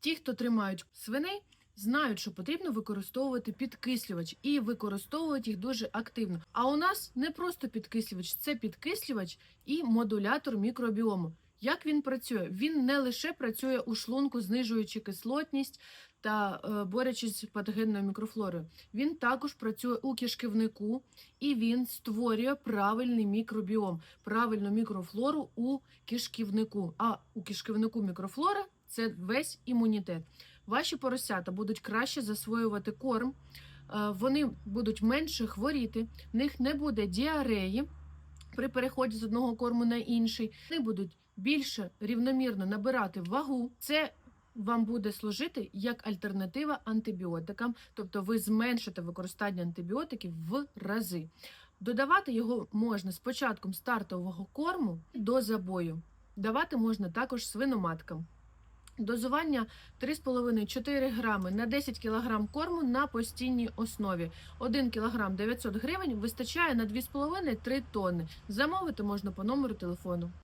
Ті, хто тримають свиней, знають, що потрібно використовувати підкислювач і використовують їх дуже активно. А у нас не просто підкислювач, це підкислювач і модулятор мікробіому. Як він працює? Він не лише працює у шлунку, знижуючи кислотність та е, борючись з патогенною мікрофлорою. Він також працює у кишківнику і він створює правильний мікробіом, правильну мікрофлору у кишківнику. А у кишківнику мікрофлора це весь імунітет. Ваші поросята будуть краще засвоювати корм, е, вони будуть менше хворіти, в них не буде діареї при переході з одного корму на інший. Вони будуть більше рівномірно набирати вагу. Це вам буде служити як альтернатива антибіотикам, тобто ви зменшите використання антибіотиків в рази. Додавати його можна з початком стартового корму до забою. Давати можна також свиноматкам. Дозування 3,5-4 грами на 10 кг корму на постійній основі. 1 кг 900 гривень вистачає на 2,5-3 тонни. Замовити можна по номеру телефону.